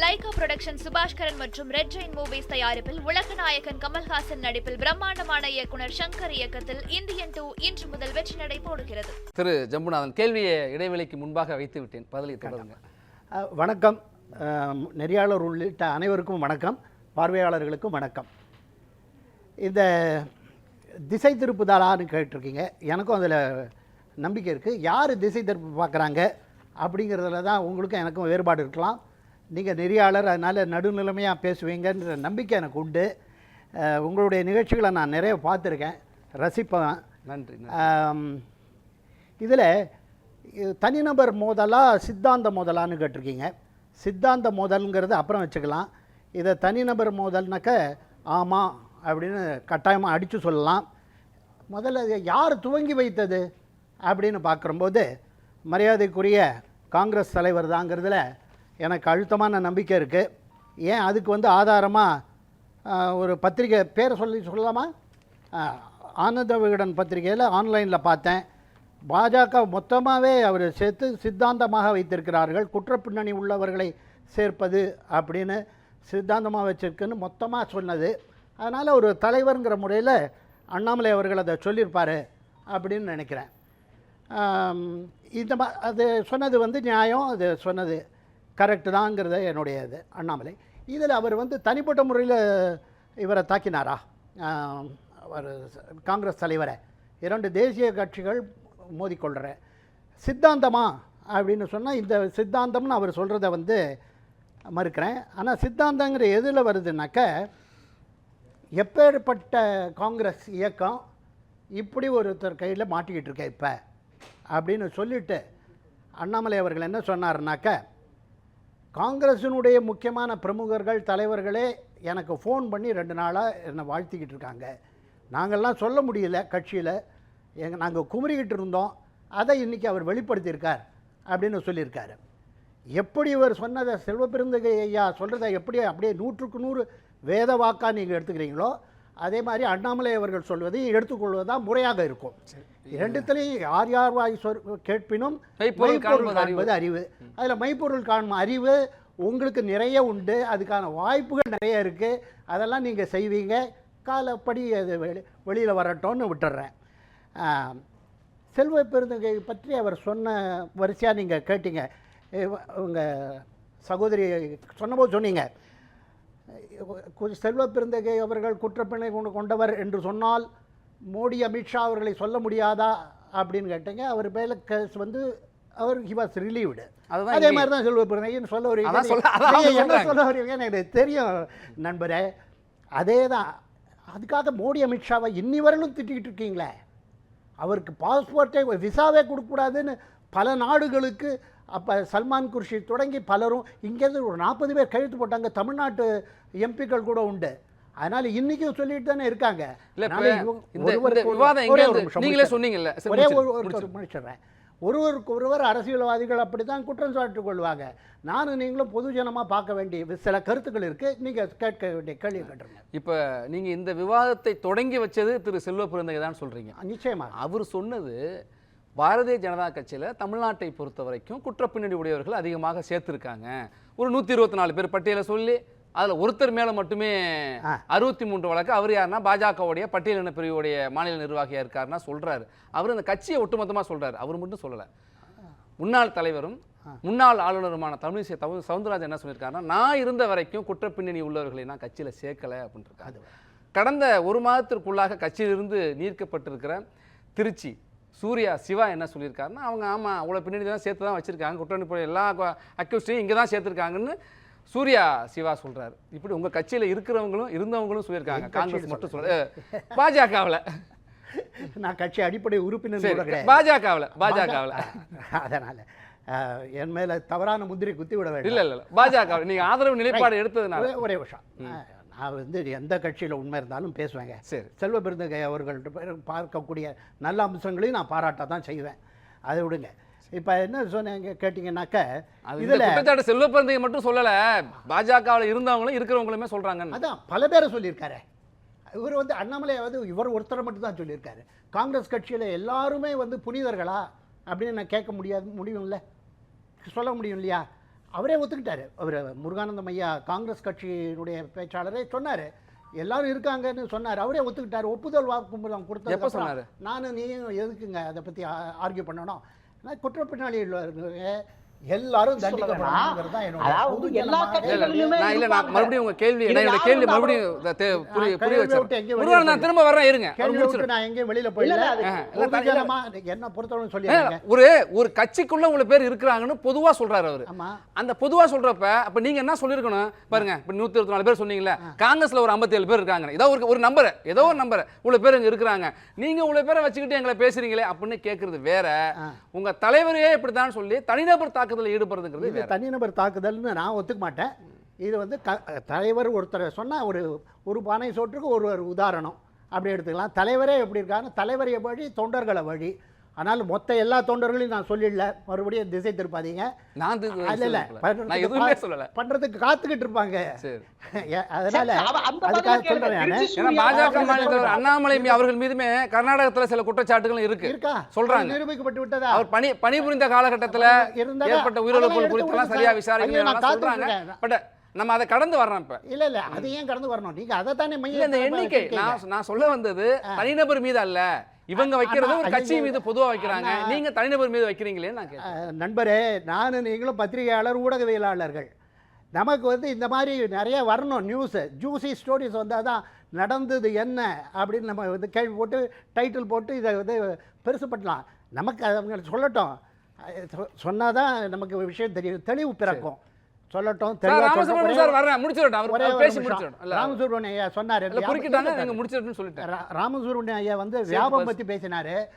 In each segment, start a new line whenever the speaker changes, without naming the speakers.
Lyca production Subaskaran மற்றும் red Jain movies தயாரிப்பில் உலகநாயகன் கமல்ஹாசன் நடிப்பில் பிரம்மாண்டமான இயக்குனர் சங்கர் இயக்கத்தில் இந்தியன் டூ இன்று முதல் வெற்றி நடை போடுகிறது.
திரு ஜம்புநாதன் கேள்வியை இடைவெளிக்கு முன்பாக வைத்து விட்டேன். பதிலை தொடருங்க.
வணக்கம். நெறியாளர் உள்ளிட்ட அனைவருக்கும் வணக்கம். பார்வையாளர்களுக்கும் வணக்கம். இந்த திசை திருப்புதலான்னு கேட்டிருக்கீங்க. எனக்கும் அதில் நம்பிக்கை இருக்குது யார் திசை திருப்பு பார்க்குறாங்க? அப்படிங்கிறதுல தான் உங்களுக்கும் எனக்கும் வேறுபாடு இருக்கலாம். நீங்கள் நெறியாளர் அதனால் நடுநிலைமையாக பேசுவீங்கன்ற நம்பிக்கை எனக்கு உண்டு. உங்களுடைய நிகழ்ச்சிகளை நான் நிறைய பார்த்துருக்கேன். ரசிப்பேன்
நன்றி.
இதில் தனிநபர் மோதலா சித்தாந்த மோதலான்னு கேட்டிருக்கீங்க. சித்தாந்த மோதல்ங்கிறது அப்புறம் வச்சுக்கலாம். இதை தனிநபர் மோதல்னாக்க ஆமாம் அப்படின்னு கட்டாயமாக அடித்து சொல்லலாம். முதல்ல யார் துவங்கி வைத்தது? அப்படின்னு பார்க்குறம்போது மரியாதைக்குரிய காங்கிரஸ் தலைவர் தாங்கிறதுல எனக்கு அழுத்தமான நம்பிக்கை இருக்குது ஏன் அதுக்கு வந்து ஆதாரமாக ஒரு பத்திரிக்கை பேரை சொல்லி சொல்லலாமா? ஆனந்த விகடன் பத்திரிகையில் ஆன்லைனில் பார்த்தேன். பாஜக மொத்தமாகவே அவர் சேர்த்து சித்தாந்தமாக வைத்திருக்கிறார்கள். குற்றப்பின்னணி உள்ளவர்களை சேர்ப்பது அப்படின்னு சித்தாந்தமாக வச்சுருக்குன்னு மொத்தமாக சொன்னது. அதனால் ஒரு தலைவருங்கிற முறையில் அண்ணாமலை அவர்கள் அதை சொல்லியிருப்பார் அப்படின்னு நினைக்கிறேன். இந்த மா அது சொன்னது வந்து நியாயம் அது சொன்னது. கரெக்டு தாங்கிறத என்னுடைய இது அண்ணாமலை. இதில் அவர் வந்து தனிப்பட்ட முறையில் இவரை தாக்கினாரா? அவர் காங்கிரஸ் தலைவரை. இரண்டு தேசிய கட்சிகள் மோதிக்கொள்கிற சித்தாந்தமா அப்படின்னு சொன்னால் இந்த சித்தாந்தம்னு அவர் சொல்கிறத வந்து மறுக்கிறேன். ஆனால் சித்தாந்தங்கிற எதில் வருதுனாக்க எப்பேற்பட்ட காங்கிரஸ் இயக்கம் இப்படி ஒருத்தர் கையில் மாட்டிக்கிட்டு இருக்க இப்போ அப்படின்னு சொல்லிட்டு அண்ணாமலை அவர்கள் என்ன சொன்னார்னாக்க காங்கிரஸினுடைய முக்கியமான பிரமுகர்கள் தலைவர்களே எனக்கு ஃபோன் பண்ணி ரெண்டு நாளாக என்னை வாழ்த்திக்கிட்டு இருக்காங்க. நாங்கள்லாம் சொல்ல முடியல கட்சியில். எங்கள் நாங்கள் குமுறிக்கிட்டு இருந்தோம். அதை இன்றைக்கி அவர் வெளிப்படுத்தியிருக்கார் அப்படின்னு சொல்லியிருக்காரு. எப்படி இவர் சொன்னதை செல்வப்பெருந்தகை ஐயா சொல்கிறத எப்படி அப்படியே நூற்றுக்கு நூறு வேத வாக்காக நீங்கள் எடுத்துக்கிறீங்களோ அதே மாதிரி அண்ணாமலை அவர்கள் சொல்வதை எடுத்துக்கொள்வது தான் முறையாக இருக்கும். இரண்டுத்திலையும் யார் யார் வாய் கேட்பினும்
மெய்ப்பொருள் காண்பது அறிவு.
அதில் மெய்ப்பொருள் காணும் அறிவு உங்களுக்கு நிறைய உண்டு. அதுக்கான வாய்ப்புகள் நிறைய இருக்குது அதெல்லாம் நீங்கள் செய்வீங்க. காலப்படி அது வெளி வெளியில் வரட்டும்னு விட்டுறேன். ஆம், செல்வ பெருந்தகை பற்றி அவர் சொன்ன வரிசையாக நீங்கள் கேட்டீங்க. உங்கள் சகோதரி சொன்னபோது சொன்னீங்க. செல்வ பெருந்தகை அவர்கள் குற்றப்பிணை கொண்டு கொண்டவர் என்று சொன்னால் மோடி அமித்ஷா அவர்களை சொல்ல முடியாதா அப்படின்னு கேட்டீங்க. அவர் மேல கேஸ் வந்து அவர் ஹி வாஸ் ரிலீவ்டு அதே மாதிரி தான் செல்வ பெருந்தகைன்னு சொல்ல
அவங்க
என்ன. சொல்ல வரீங்கன்னு எனக்கு தெரியும் நண்பரே. அதே தான் அதுக்காக மோடி அமித்ஷாவை இன்னி வரையிலும் திட்டிக்கிட்டு இருக்கீங்களே. அவருக்கு பாஸ்போர்ட்டே விசாவே கொடுக்கக்கூடாதுன்னு பல நாடுகளுக்கு அப்போ சல்மான் குர்ஷி தொடங்கி பலரும் இங்கேருந்து ஒரு நாற்பது பேர் கழுத்து போட்டாங்க. தமிழ்நாட்டு எம்பிக்கள் கூட உண்டு. அதனால் இன்றைக்கும் சொல்லிட்டு தானே இருக்காங்க.
நீங்களே. சொன்னீங்கல்ல.
ஒரே ஒரு ஒரு
முடிச்சிடு.
முடிச்சிடுறேன். ஒருவருக்கு ஒருவர் அரசியல்வாதிகள் அப்படி தான் குற்றம் சாட்டிக் கொள்வாங்க நானும் நீங்களும் பொதுஜனமாக பார்க்க வேண்டிய சில கருத்துக்கள் இருக்குது நீங்கள் கேட்க வேண்டிய கேள்வி கேட்டுருங்க.
இப்ப நீங்க இந்த விவாதத்தை தொடங்கி வச்சது திரு செல்வ பெருந்தகை தான் சொல்றீங்க.
நிச்சயமாக
அவர் சொன்னது பாரதிய ஜனதா கட்சியில் தமிழ்நாட்டை பொறுத்த வரைக்கும் குற்றப்பின்னணி உடையவர்கள் அதிகமாக சேர்த்துருக்காங்க. ஒரு நூற்றி இருபத்தி நாலு பேர் பட்டியலை சொல்லி அதில் ஒருத்தர் மேலே மட்டுமே. அறுபத்தி மூன்று வழக்கு. அவர் யாருன்னா பாஜகவுடைய பட்டியலின பிரிவுடைய மாநில நிர்வாகியாக இருக்காருன்னா சொல்றாரு. அவர் அந்த கட்சியை ஒட்டுமொத்தமாக சொல்றாரு. அவர் மட்டும் சொல்லலை. முன்னாள் தலைவரும் முன்னாள் ஆளுநருமான தமிழிசை தவு சவுந்தரராஜன் என்ன சொல்லியிருக்காருன்னா நான் இருந்த வரைக்கும் குற்றப்பின்னணி உள்ளவர்களை நான் கட்சியில் சேர்க்கலை இருக்காரு கடந்த ஒரு மாதத்திற்குள்ளாக கட்சியிலிருந்து நீர்க்கப்பட்டிருக்கிற திருச்சி சூர்யா சிவா என்ன சொல்லியிருக்காருன்னா அவங்க ஆமாம் அவ்வளோ பின்னணி தான் சேர்த்து தான் வச்சுருக்காங்க குற்றப்பின்னணி எல்லா அக்யூஸ்டையும் இங்கே தான் சேர்த்துருக்காங்கன்னு சூர்யா சிவா சொல்றாரு. இப்படி உங்கள் கட்சியில் இருக்கிறவங்களும் இருந்தவங்களும் சொல்லியிருக்காங்க. காங்கிரஸ் மட்டும் சொல்ல பாஜகவில்.
நான் கட்சி அடிப்படை உறுப்பினர்
பாஜகவில் பாஜகவில்.
அதனால் என் மேலே தவறான முந்திரி குத்தி விட வேண்டும்.
இல்ல இல்ல பாஜக நீங்க ஆதரவு நிலைப்பாடு எடுத்ததுனால.
ஒரே- ஒரே விஷயம் நான் வந்து எந்த கட்சியில் உண்மை இருந்தாலும் பேசுவேங்க.
சரி.
செல்வ பெருந்தகை அவர்கள்ட்ட பேர் பார்க்கக்கூடிய நல்ல அம்சங்களையும் நான் பாராட்ட தான் செய்வேன். அதை விடுங்க. இப்போ என்ன சொன்னீங்க
இந்த
இதில்
செல்வ பிறந்தையை மட்டும் சொல்லல பாஜகவில் இருந்தவங்களும் இருக்கிறவங்களுமே சொல்றாங்க
அதான் பல பேரை சொல்லியிருக்காரு. இவர் வந்து அண்ணாமலை வந்து இவர் ஒருத்தரை மட்டும் தான் சொல்லியிருக்காரு. காங்கிரஸ் கட்சியில் எல்லாருமே வந்து புனிதர்களா அப்படின்னு நான் கேட்க முடியாது முடியும்ல? சொல்ல முடியும் இல்லையா? அவரே ஒத்துக்கிட்டாரு. அவர் முருகானந்தம் ஐயா காங்கிரஸ் கட்சியினுடைய பேச்சாளரே சொன்னார். எல்லாரும் இருக்காங்கன்னு சொன்னார். அவரே ஒத்துக்கிட்டாரு. ஒப்புதல் வாக்குமூலம்
எப்போ
கொடுத்ததுக்கு
சொன்னாரு?
நானும் நீயும் எதுக்குங்க அதை பற்றி ஆர்கியூ பண்ணணும்? நான் குற்றப்பின்னாளியில் எல்லாரும்.
மறுபடியும் உங்க கேள்வி என்னோட கேள்வி மறுபடியும் புரிய
நான்
வச்சு திரும்ப இருங்க.
நான் எங்கேயும் வெளியில என்ன பொறுத்தவரை சொல்லிடுறேங்க
ஒரு ஒரு கட்சிக்குள்ள உங்களை பேர் இருக்கிறாங்கன்னு பொதுவா சொல்றாரு அவரு. அந்த பொதுவா சொல்றப்ப அப்ப நீங்க என்ன சொல்லிருக்கணும் பாருங்க இப்ப நூத்தி இருபத்தி நாலு பேர் சொன்னீங்கல்ல காங்கிரஸ்ல ஒரு 57 பேர் இருக்காங்க. ஏதோ ஒரு ஒரு நம்பர் ஏதோ ஒரு நம்பர். இவ்வளவு பேர் இங்க இருக்கிறாங்க. நீங்க இவ்வளவு பேரை வச்சுக்கிட்டு எங்களை பேசுறீங்களே அப்படின்னு கேக்குறது வேற. உங்க தலைவரே இப்படித்தான் சொல்லி தனிநபர் தாக்குதல் ஈடுபடுறதுங்கிறது
தனிநபர் தாக்குதல்னு நான் ஒத்துக்க மாட்டேன். இது வந்து க தலைவர் ஒருத்தர் சொன்னா ஒரு ஒரு பானை சோற்றுக்கு ஒரு ஒரு உதாரணம். அப்படி எடுத்துக்கலாம். தலைவரே எப்படி இருக்காருன்னு தலைவர் வழி தொண்டர்களை வழி. ஆனால் மொத்த எல்லா தொண்டர்களையும் நான் சொல்லிடல. மறுபடியும் திசை திருப்பாதீங்க.
நான்
இல்ல. இல்ல
சொல்லல. நான் எதுவுமே சொல்லல.
பண்றதுக்கு காத்துக்கிட்டு இருப்பாங்க. அதனால அதுக்காக
பாஜக அண்ணாமலை மீ- அவர்கள் மீதுமே கர்நாடகத்துல சில குற்றச்சாட்டுகள் இருக்கு.
இருக்கா?
சொல்றாங்க.
அது நிரூபிக்கப்பட்டு விட்டதா?
அவர் பணி பணிபுரிந்த காலகட்டத்துல
இருந்தா
ஏற்பட்ட உயிரிழப்புகள்
எடுத்து
சரியா சொல்றாங்க.
காத்துக்கிட்டு
பட் நம்ம அதை கடந்து வர்றோம் இப்ப.
இல்ல இல்ல. அது ஏன் கடந்து வரணும்? நீங்க அதை தானே
இல்ல இந்த எண்ணிக்கை. நான் நான் சொல்ல வந்தது தனிநபர் மீது அல்ல. இவங்க வைக்கிறது ஒரு கட்சி மீது பொதுவா வைக்கிறாங்க. நீங்க தனிநபர் மீது வைக்கிறீங்களே நான்
நண்பரே நானும் நீங்களும் பத்திரிகையாளர் ஊடகவியலாளர்கள். நமக்கு வந்து இந்த மாதிரி நிறைய வரணும் நியூஸு ஜூசி ஸ்டோரிஸ் வந்தால் தான் நடந்தது என்ன அப்படின்னு நம்ம வந்து கேள்வி போட்டு டைட்டில் போட்டு இதை வந்து பெருசுப்படலாம் நமக்கு அவங்க சொல்லட்டும். சொன்னால் தான் நமக்கு விஷயம் தெரியும். தெளிவு பிறக்கும். சொல்லட்டும்
ராமசுப்ரமணியம். சார் வர்றேன். முடிச்சிடட்டும். அவர் பேசி. முடிச்சிடட்டும்
ராமசுப்ரமணியம் ஐயா சொன்னார்
குறுக்கிட்டாங்க நீங்க முடிச்சிடட்டும்னு சொல்லிட்டேன்.
ரா- ராமசுப்ரமணியம் ஐயா வந்து வியாபம். பற்றி பேசினார்.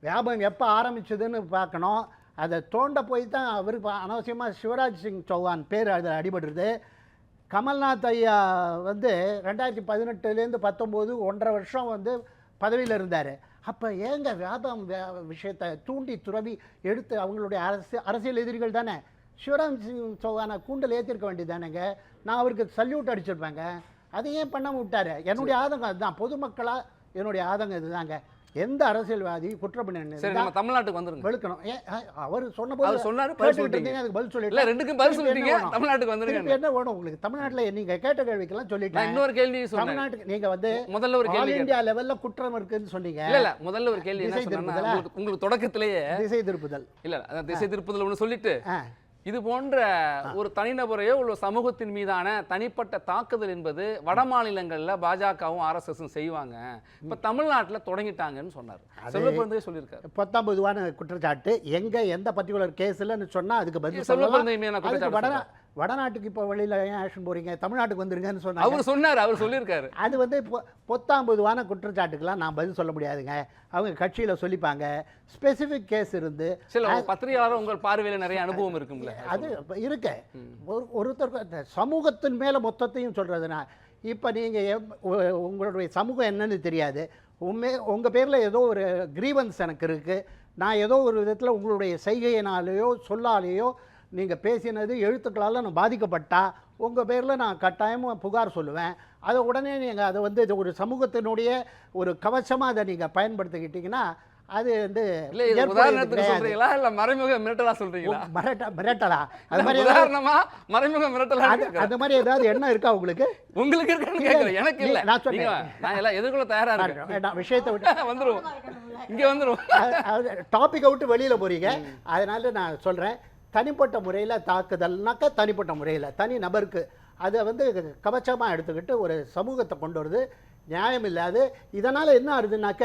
வியாபம் எப்போ ஆரம்பிச்சதுன்னு பார்க்கணும். அதை தோண்ட போய் தான் அவருக்கு அனாவசியமாக சிவராஜ் சிங் சௌஹான் பேர் அதில் அடிபடுறது. கமல்நாத் ஐயா வந்து ரெண்டாயிரத்தி பதினெட்டுலேருந்து பத்தொம்போது ஒன்றரை வருஷம் வந்து பதவியில் இருந்தார். அப்போ ஏங்க வியாபம் வே- விஷயத்தை தூண்டி துறவி எடுத்து அவங்களுடைய அரசு அரசியல் எதிரிகள் தானே? சிவராஜ் சிங் சௌஹானை கூண்டில் ஏற்றிருக்க வேண்டியதானேங்க நான் அவருக்கு சல்யூட் அடிச்சிருப்பேங்க. அதை ஏன் பண்ணாம விட்டாரு? என்னுடைய ஆதங்கம் அதுதான். பொதுமக்களாக என்னுடைய ஆதங்கம் இதுதாங்க. எந்த அரசியல்வாதி
நம்ம தமிழ்நாட்டுக்கு வந்துருங்க.
வெளுக்கணும். அவர் சொன்னபோது
அவர் சொன்னாரு,
அதுக்கு பதில்
இல்ல
சொல்லிட்டேன்
ரெண்டுக்கும் பதில் சொல்லிட்டீங்க? தமிழ்நாட்டுக்கு வந்துருங்க
என்ன? வேணும் உங்களுக்கு? தமிழ்நாட்டுல நீங்க கேட்ட கேள்விக்கெல்லாம் சொல்லிட்டேன்.
இன்னொரு கேள்வி
தமிழ்நாட்டுக்கு நீங்க வந்து
முதல்ல ஒரு கேள்வி
இந்தியா லெவல்ல குற்றம் இருக்குன்னு சொன்னீங்க.
இல்ல முதல்ல ஒரு கேள்வி சொன்னா? உங்களுக்கு தொடக்கத்திலேயே
திசை திருப்புதல்.
இல்ல திசை திருப்பதில் ஒன்று சொல்லிட்டு இது போன்ற ஒரு தனிநபரையோ ஒரு சமூகத்தின் மீதான தனிப்பட்ட தாக்குதல் என்பது வட மாநிலங்கள்ல பாஜகவும் ஆர்எஸ்எஸும் செய்வாங்க. இப்ப தமிழ்நாட்டுல தொடங்கிட்டாங்கன்னு சொன்னார். செல்வப்பிறந்தே சொல்லியிருக்காரு.
பத்தாம் பொதுவான குற்றச்சாட்டு. எங்க எந்த பர்டிகுலர் கேஸ்லன்னு சொன்னா அதுக்கு பதில்
செல்வ
சொல்லலாம்.
பிறந்தகை மீதான
அதுக்கு
குற்றச்சாட்டு
வடநாட்டுக்கு இப்போ வெளியில ஏன் ஆக்ஷன் போறீங்க? தமிழ்நாட்டுக்கு வந்துருங்கன்னு சொன்னாங்க.
அவர் சொன்னார் அவர் சொல்லியிருக்காரு.
அது வந்து பொ- பொத்தாம் பொதுவான குற்றச்சாட்டுக்கெல்லாம் நான் பதில் சொல்ல முடியாதுங்க. அவங்க கட்சியில் சொல்லிப்பாங்க. ஸ்பெசிஃபிக் கேஸ் இருந்து
சில பத்திரிகையாளர் உங்கள் பார்வையில நிறைய அனுபவம் இருக்கும்ல.
அது இப்ப இருக்கு. ஒரு ஒருத்தருக்கு அந்த சமூகத்தின் மேலே மொத்தத்தையும் சொல்கிறதுனா இப்போ நீங்கள் உங்களுடைய சமூகம் என்னன்னு தெரியாது. உண்மை உங்கள் பேரில் ஏதோ ஒரு கிரீவன்ஸ் எனக்கு இருக்குது நான் ஏதோ ஒரு விதத்தில் உங்களுடைய செய்கையினாலேயோ சொல்லாலேயோ நீங்கள் பேசினது எழுத்துக்களால் நான் பாதிக்கப்பட்டா உங்கள் பேரில் நான் கட்டாயமாக புகார் சொல்லுவேன். அதை உடனே நீங்கள் அதை வந்து இது ஒரு சமூகத்தினுடைய ஒரு கவசமாக அதை நீங்கள் பயன்படுத்திக்கிட்டீங்கன்னா அது வந்து
இல்ல உதாரணத்துக்கு. சொல்றீங்களா? இல்ல மறைமுக மிரட்டலா சொல்றீங்களா?
மிரட்ட மிரட்டலா? அது மாதிரி
உதாரணமா மறைமுக மிரட்டலா
அது அந்த மாதிரி ஏதாவது எண்ணம் இருக்கா உங்களுக்கு?
உங்களுக்கு இருக்கான்னு கேட்கல எனக்கு இல்ல.
நான்.
நீங்க நான் எல்லாம் எதிர்கொள்ள தயாரா இருக்கேன்.
விஷயத்தை விட்டு
வந்துருவோம். இங்க வந்துருவோம்.
டாப்பிக்கை விட்டு வெளியில் போறீங்க. அதனால நான் சொல்கிறேன் தனிப்பட்ட முறையில் தாக்குதல்னாக்கா தனிப்பட்ட முறையில் தனி நபருக்கு அதை வந்து கவச்சமாக எடுத்துக்கிட்டு ஒரு சமூகத்தை கொண்டு வருது. நியாயம் இல்லாது. இதனால் என்ன ஆகுதுனாக்க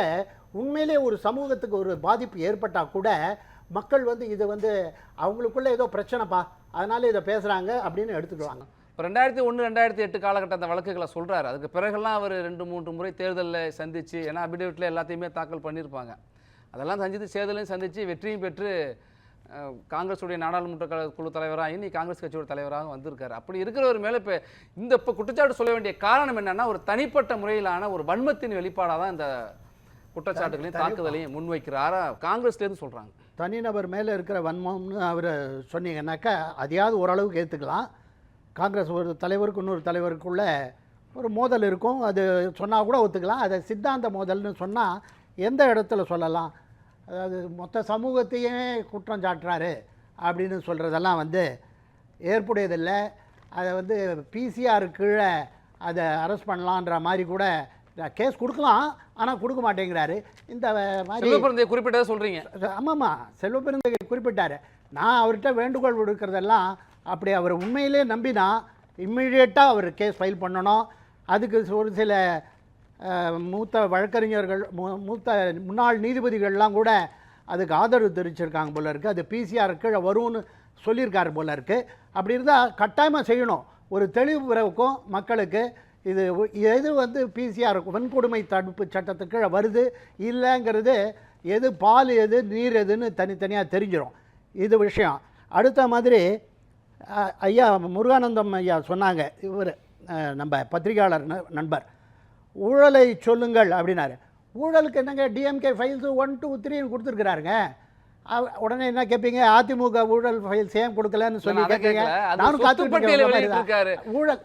உண்மையிலே ஒரு சமூகத்துக்கு ஒரு பாதிப்பு ஏற்பட்டால் கூட மக்கள் வந்து இது வந்து அவங்களுக்குள்ளே ஏதோ பிரச்சனைப்பா அதனால் இதை பேசுகிறாங்க அப்படின்னு எடுத்துக்குவாங்க.
இப்போ ரெண்டாயிரத்தி ஒன்று ரெண்டாயிரத்தி எட்டு காலகட்டம் அந்த வழக்குகளை சொல்கிறாரு அதுக்கு பிறகுலாம் அவர் ரெண்டு மூன்று முறை தேர்தலில் சந்தித்து ஏன்னா அபிடேவிட்டில் எல்லாத்தையுமே தாக்கல் பண்ணியிருப்பாங்க. அதெல்லாம் சந்தித்து தேர்தலையும் சந்தித்து வெற்றியும் பெற்று காங்கிரஸுடைய நாடாளுமன்ற குழு தலைவராக இன்னி காங்கிரஸ் கட்சியோட தலைவராக வந்திருக்காரு. அப்படி இருக்கிறவர் மேலே இப்போ இந்த இப்போ குற்றச்சாட்டு சொல்ல வேண்டிய காரணம் என்னன்னா ஒரு தனிப்பட்ட முறையிலான ஒரு வன்மத்தின் வெளிப்பாடாக தான் இந்த குற்றச்சாட்டுகளையும் தாக்குதலையும் முன்வைக்கிறாரா காங்கிரஸ்லேருந்து சொல்றாங்க.
தனிநபர் மேலே இருக்கிற வன்மம்னு அவர் சொன்னீங்கன்னாக்கா அதையாவது ஓரளவுக்கு ஏற்றுக்கலாம் காங்கிரஸ் ஒரு தலைவருக்கு இன்னொரு தலைவருக்குள்ள ஒரு மோதல் இருக்கும். அது சொன்னால் கூட ஒத்துக்கலாம். அதை சித்தாந்த மோதல்னு சொன்னால் எந்த இடத்துல சொல்லலாம்? அதாவது மொத்த சமூகத்தையே குற்றம் சாட்டுறாரு அப்படின்னு சொல்கிறதெல்லாம் வந்து ஏற்புடையதில்லை. அதை வந்து பிசிஆர் கீழே அதை அரெஸ்ட் பண்ணலான்ற மாதிரி கூட கேஸ் கொடுக்கலாம் ஆனால் கொடுக்க மாட்டேங்கிறாரு. இந்த மாதிரி
குறிப்பிட்டதை சொல்றீங்க.
ஆமாம்மா செல்வப்பெருந்தகை குறிப்பிட்டார். நான் அவர்கிட்ட வேண்டுகோள் விடுக்கிறதெல்லாம் அப்படி அவர் உண்மையிலே நம்பினா இம்மிடியேட்டாக அவர் கேஸ் ஃபைல் பண்ணணும். அதுக்கு ஒரு சில மூத்த வழக்கறிஞர்கள் மூத்த முன்னாள் நீதிபதிகள்லாம் கூட அதுக்கு ஆதரவு தெரிவிச்சிருக்காங்க போல இருக்குது அது பிசிஆர் கீழே வரும்னு சொல்லியிருக்காரு போல இருக்குது அப்படி இருந்தால் கட்டாயமாக செய்யணும். ஒரு தெளிவு பிறவுக்கும் மக்களுக்கு இது எது வந்து பிசிஆர் வன்கொடுமை தடுப்பு சட்டத்துக்கு கீழே வருது இல்லைங்கிறது எது பால் எது நீர் எதுன்னு தனித்தனியாக தெரிஞ்சிடும் இது விஷயம். அடுத்த மாதிரி ஐயா முருகானந்தம் ஐயா சொன்னாங்க. இவர் நம்ம பத்திரிகையாளர் ந- நண்பர். ஊழலை சொல்லுங்கள் அப்படின்னாரு. ஊழலுக்கு என்னங்க டிஎம்கே ஃபைல்ஸு ஒன் டூ த்ரீன்னு கொடுத்துருக்குறாருங்க. உடனே என்ன கேட்பீங்க அதிமுக ஊழல் ஃபைல்ஸ் ஏன் கொடுக்கலன்னு சொல்லி கேட்பீங்க நானும் காத்துக்கிட்டு. ஊழல்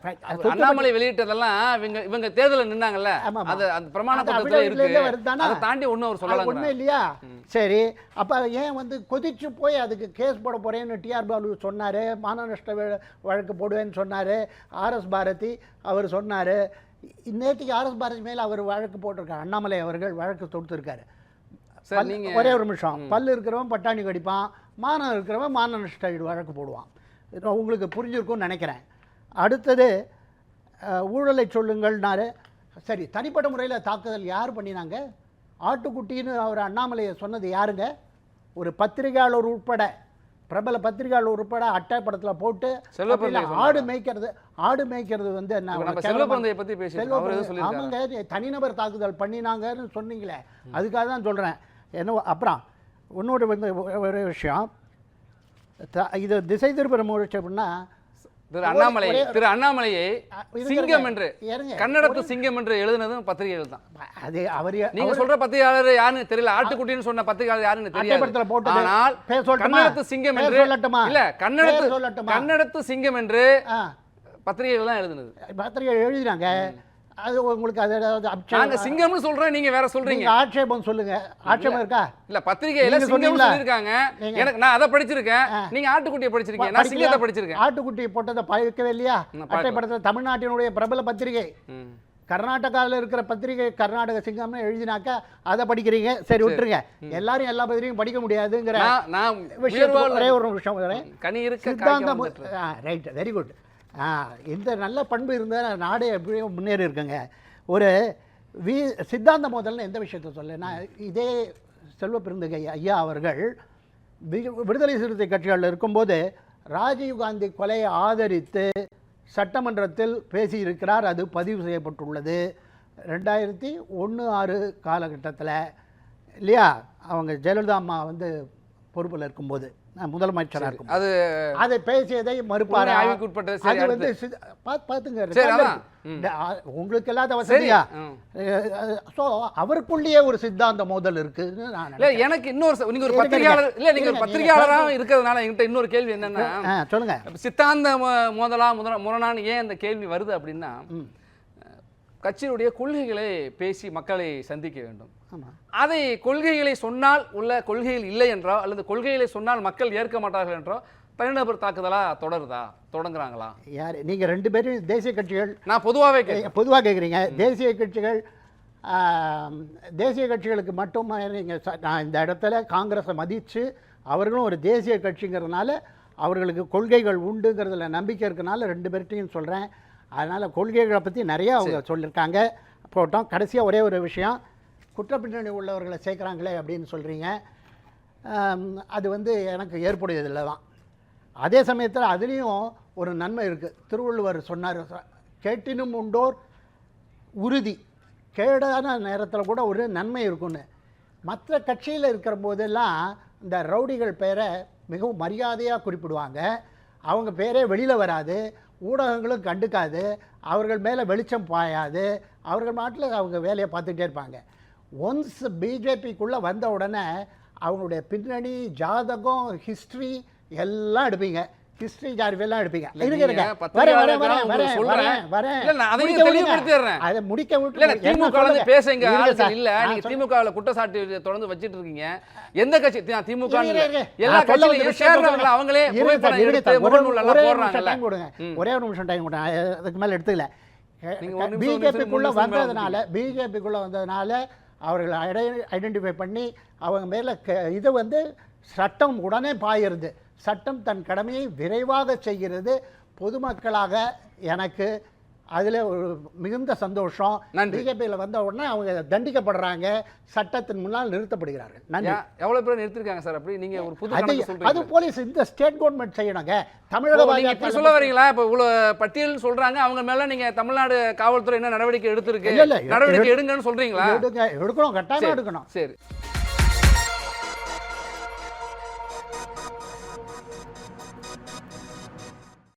அண்ணாமலை வெளியிட்டதெல்லாம் இவங்க இவங்க தேர்தலில் நின்னாங்கல்ல. அது அந்த பிரமாண பத்திரத்துல இருக்கு? அதை தாண்டி ஒன்றும் அவர் சொல்லலாம்
இல்லையா? சரி அப்போ ஏன் வந்து கொதிச்சு போய் அதுக்கு கேஸ் போட போறேன்னு டிஆர் பாலு சொன்னார். மான நஷ்ட வழ- வழக்கு போடுவேன்னு சொன்னார். ஆர்எஸ் பாரதி அவர் சொன்னார். நேற்றுக்கு ஆர்எஸ் பாரதி மேலே அவர் வழக்கு போட்டிருக்காரு. அண்ணாமலை அவர்கள் வழக்கு தொடுத்திருக்காரு. பல்- ஒரே ஒரு நிமிஷம். பல்லு இருக்கிறவன் பட்டாணி கடிப்பான். மானம் இருக்கிறவன் மான நஷ்ட வழக்கு போடுவான். உங்களுக்கு புரிஞ்சிருக்கும்னு நினைக்கிறேன். அடுத்தது ஊழலை சொல்லுங்கள்னாரு. சரி தனிப்பட்ட முறையில் தாக்குதல் யார் பண்ணினாங்க? ஆட்டுக்குட்டின்னு அவர் அண்ணாமலையை சொன்னது யாருங்க? ஒரு பத்திரிகையாளர் உட்பட பிரபல பத்திரிகையாளர் உட்பட அட்டை படத்தில் போட்டு ஆடு மேய்க்கிறது ஆடு மேய்க்கிறது வந்து என்ன நீ தனிநபர் தாக்குதல் பண்ணினாங்கன்னு சொன்னீங்களே அதுக்காக தான் சொல்கிறேன் என்ன அப்புறம் இன்னொரு வந்து ஒரு விஷயம் த- இது திசை திருப்புற முயற்சி அப்படின்னா
திரு அண்ணாமலை திரு அண்ணாமலையை சிங்கம் என்று. கன்னடத்து சிங்கம் என்று எழுதுனதும் பத்திரிகைகள் தான்
அது அவர்
நீங்க சொல்ற பத்திரிகையாளர் யாருன்னு தெரியல ஆட்டுக்குட்டின்னு சொன்ன பத்திரிகையாளர் யாருன்னு தெரியாது. ஆனால்? கன்னடத்து சிங்கம் என்று? இல்ல கன்னடத்து? கன்னடத்து சிங்கம் என்று பத்திரிகைகள் தான் எழுதுனது
பத்திரிகை எழுதினாங்க அது உங்களுக்கு அது ஏதாவது
நாங்க
அப்சே-
சிங்கம்னு சொல்றோம் நீங்க வேற சொல்றீங்க.
ஆட்சேபம் சொல்லுங்க. ஆட்சேபம் இருக்கா?
இல்ல பத்திரிகையில
நீங்க சொன்னீங்களா?
சொல்லிருக்காங்க
நீங்க-
எனக்கு நான் அதை படிச்சிருக்கேன்.
ஆ.
நீங்க ஆட்டுக்குட்டியை படிச்சிருக்கீங்க. நான்
படிக்கலையா?
சிங்கத்தை படிச்சிருக்கேன்.
ஆட்டுக்குட்டி போட்டதை படிக்கவே இல்லையா?
நான் பார்க்கல.
படத்தில் தமிழ்நாட்டினுடைய பிரபல பத்திரிகை.
ம்.
கர்நாடகாவில் இருக்கிற பத்திரிகை கர்நாடக சிங்கம்னு எழுதினாக்கா அதை படிக்கிறீங்க. சரி விட்டுருங்க. எல்லாரும் எல்லா பத்திரிகையும் படிக்க முடியாதுங்கிற
நான் நான்
விஷயத்துக்கு ஒரே ஒரு விஷயம் வரேன்
கனி இருக்க
சித்தாந்த
காய்க்க வந்துட்டு.
ரைட் வெரி குட் இந்த நல்ல பண்பு இருந்தால் நாடே எப்படியும் முன்னேறி இருக்குங்க. ஒரு வி சித்தாந்த முதல்ல எந்த விஷயத்தை சொல்ல நான் இதே செல்வ பெருந்தகை ஐயா அவர்கள் விடுதலை சிறுத்தை கட்சிகளில் இருக்கும்போது ராஜீவ் காந்தி கொலையை ஆதரித்து சட்டமன்றத்தில் பேசியிருக்கிறார். அது பதிவு செய்யப்பட்டுள்ளது. ரெண்டாயிரத்தி ஒன்று ஆறு காலகட்டத்தில் இல்லையா? அவங்க ஜெயலலிதா அம்மா வந்து பொறுப்பில் இருக்கும்போது. முதலமைச்சராக இருக்கும்
அது
அதை பேசியதை மறுப்பாரா? அது வந்து ஆ, உங்களுக்கு இல்லாத வசதியா. ஸோ அவருக்குள்ளேயே ஒரு சித்தாந்த மோதல் இருக்குன்னு நான்
இல்ல. எனக்கு இன்னொரு நீங்க ஒரு பத்திரிகையாளர். இல்ல. நீங்க ஒரு
இருங்க,
பத்திரிகையாளரா
நீங்க
இருக்கிறதுனால என்கிட்ட இன்னொரு கேள்வி என்னன்னா
சொல்லுங்க.
சித்தாந்த மோதலா முதல முரணான்னு ஏன் இந்த கேள்வி வருது அப்படின்னா. கட்சியினுடைய கொள்கைகளை பேசி மக்களை சந்திக்க வேண்டும். அதை கொள்கைகளை சொன்னால் உள்ள கொள்கைகள் இல்லை என்றோ அல்லது கொள்கைகளை சொன்னால் மக்கள் ஏற்க மாட்டார்கள் என்றோ தனிநபர் தாக்குதலா தொடருதா? தொடங்குறாங்களா?
யார்? நீங்க ரெண்டு பேரும் தேசிய கட்சிகள்
நான் பொதுவாகவே
பொதுவாக கேட்குறீங்க தேசிய கட்சிகள் தேசிய கட்சிகளுக்கு மட்டும் நீங்கள் நான் இந்த இடத்துல காங்கிரஸை மதித்து அவர்களும் ஒரு தேசிய கட்சிங்கிறதுனால அவர்களுக்கு கொள்கைகள் உண்டுங்கிறதுல நம்பிக்கை இருக்கனால ரெண்டு பேர்ட்டையும் சொல்கிறேன் அதனால் கொள்கைகளை பற்றி நிறைய அவங்க சொல்லியிருக்காங்க போட்டோம். கடைசியாக ஒரே ஒரு விஷயம். குற்றப்பின்னணி உள்ளவர்களை சேர்க்குறாங்களே அப்படின்னு சொல்கிறீங்க அது வந்து எனக்கு ஏற்புடையதில்லை தான். அதே சமயத்தில் அதுலேயும் ஒரு நன்மை இருக்குது திருவள்ளுவர் சொன்னார் கேட்டினும் உண்டோர் உறுதி. கேடான நேரத்தில் கூட ஒரு நன்மை இருக்குன்னு மற்ற கட்சியில் இருக்கிற போதெல்லாம் இந்த ரவுடிகள் பேரை மிகவும் மரியாதையாக குறிப்பிடுவாங்க. அவங்க பேரே வெளியில் வராது ஊடகங்களும் கண்டுக்காது அவர்கள் மேலே வெளிச்சம் பாயாது அவர்கள் மாட்டில் அவங்க வேலையை பார்த்துக்கிட்டே இருப்பாங்க. ஒன்ஸ் பிஜேபிக்குள்ளே வந்த உடனே அவங்களுடைய பின்னணி ஜாதகம் ஹிஸ்ட்ரி எல்லாம் எடுப்பீங்க ஹிஸ்டரி ஜார்வியெல்லாம் எடுப்பீங்க இருங்க இருங்க வரேன் வரேன் வரேன் வரேன்
சொல்றேன்.
வரேன் வரேன்
இல்ல, நான் அதையும். தெளிவுபடுத்திடுறேன்.
அதை முடிக்க விட்டு
இல்ல திமுக ல இருந்து
சொல்லுங்க.
பேச இங்க
இருங்க
ஆலோசனை
சார்.
இல்ல நீங்க. திமுகவில் குற்றச்சாட்டு தொடர்ந்து வச்சிட்டு இருக்கீங்க எந்த கட்சி திமுக. எல்லா
வந்த
சேர்றவங்கள
சொல்றேன்.
அவங்களே புகைப்படம் எடுத்து முகநூல் எல்லாம் போடுறாங்கல்ல
கொடுங்க. ஒரே ஒரு நிமிஷம் டைம் கொடுங்க அதுக்கு மேல எடுத்துக்கல பிஜேபிக்குள்ள வந்ததுனால பிஜேபிக்குள்ள வந்ததுனால அவர்களை ஐடென்டிஃபை பண்ணி அவங்க மேலே க- இது வந்து சட்டம் உடனே பாயிருது சட்டம் தன் கடமையை விரைவாக செய்கிறது. பொதுமக்களாக எனக்கு அதில் ஒரு மிகுந்த சந்தோஷம். பிஜேபியில் வந்த உடனே அவங்க தண்டிக்கப்படுறாங்க. சட்டத்தின் முன்னால் நிறுத்தப்படுகிறார்கள். நன்றி.
ஏன், எவ்வளவு பேர் நிறுத்திருக்காங்க சார் அப்படி? நீங்க ஒரு புது
அது போலீஸ் இந்த ஸ்டேட் கவர்மெண்ட் செய்யணுங்க. தமிழக
சொல்ல வரீங்களா இப்ப இவ்வளவு பட்டியல் சொல்றாங்க. அவங்க மேல நீங்க தமிழ்நாடு காவல்துறை என்ன நடவடிக்கை எடுத்திருக்கு? நடவடிக்கை
எடு-
எடுங்கன்னு சொல்றீங்களா?
எடுங்க. எடுக்கணும் கட்டாயமா எடுக்கணும்.
சரி.